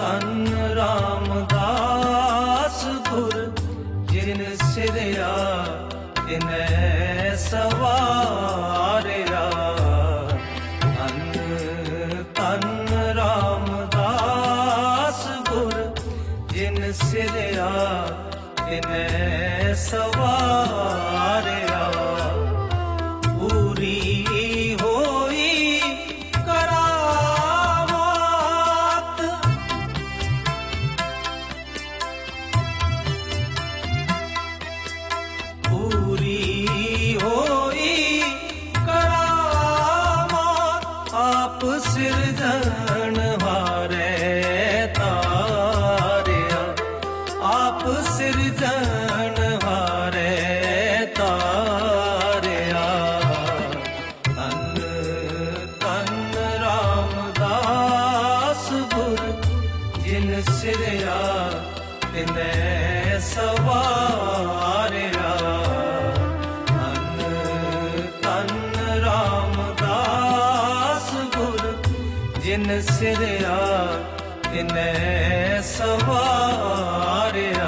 ਧੰਨ ਰਾਮਦਾਸ ਗੁਰ ਜਿਨ ਸਿਰਿਆ, ਤਿਨੈ ਸਵਾਰਿਆ। ਧੰਨ ਧੰਨ ਰਾਮਦਾਸ ਗੁਰ ਜਿਨ ਸਿਰਿਆ, ਤਿਨੈ ਸਵਾਰਿਆ। ਸਿਰਜਣ ਹਾਰੇ ਤਾਰਿਆ। ਆਪ ਸਿਰਜਣ ਹਾਰੇ ਤਾਰਿਆ। ਤਨ ਤਨ ਰਾਮਦਾਸ ਗੁਰ, ਜਿਨ ਸਿਰਿਆ ਤਿਨੈ ਸਵਾ ਜਿਨ ਸਿਰਿਆ ਤਿਨੈ ਸਵਾਰਿਆ